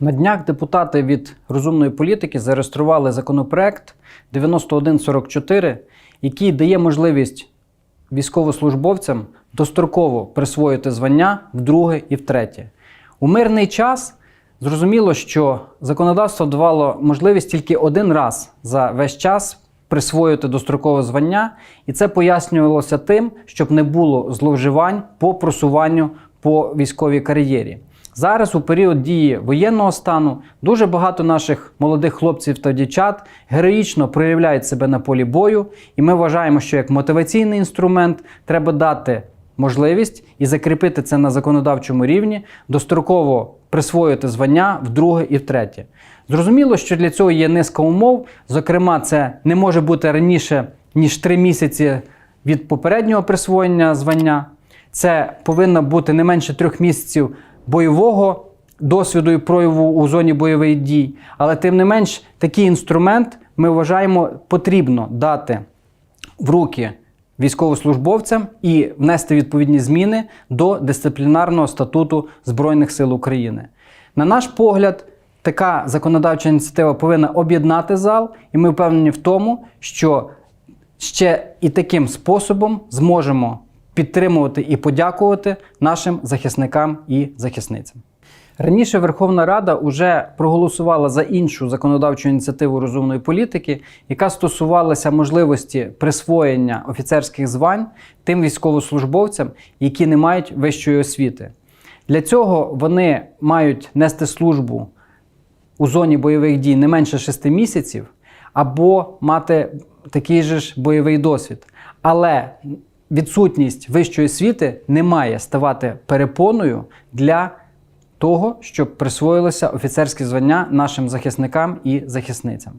На днях депутати від розумної політики зареєстрували законопроект 9144, який дає можливість військовослужбовцям достроково присвоїти звання вдруге і втретє. У мирний час зрозуміло, що законодавство давало можливість тільки один раз за весь час присвоїти дострокове звання, і це пояснювалося тим, щоб не було зловживань по просуванню по військовій кар'єрі. Зараз у період дії воєнного стану дуже багато наших молодих хлопців та дівчат героїчно проявляють себе на полі бою, і ми вважаємо, що як мотиваційний інструмент треба дати можливість і закріпити це на законодавчому рівні, достроково присвоїти звання вдруге і втретє. Зрозуміло, що для цього є низка умов. Зокрема, це не може бути раніше ніж три місяці від попереднього присвоєння звання. Це повинно бути не менше трьох місяців бойового досвіду і прояву у зоні бойових дій. Але тим не менш, такий інструмент ми вважаємо потрібно дати в руки військовослужбовцям і внести відповідні зміни до дисциплінарного статуту Збройних сил України. На наш погляд, така законодавча ініціатива повинна об'єднати зал, і ми впевнені в тому, що ще і таким способом зможемо підтримувати і подякувати нашим захисникам і захисницям. Раніше Верховна Рада вже проголосувала за іншу законодавчу ініціативу розумної політики, яка стосувалася можливості присвоєння офіцерських звань тим військовослужбовцям, які не мають вищої освіти. Для цього вони мають нести службу у зоні бойових дій не менше 6 місяців, або мати такий же ж бойовий досвід. Але відсутність вищої освіти не має ставати перепоною для того, щоб присвоїлося офіцерське звання нашим захисникам і захисницям.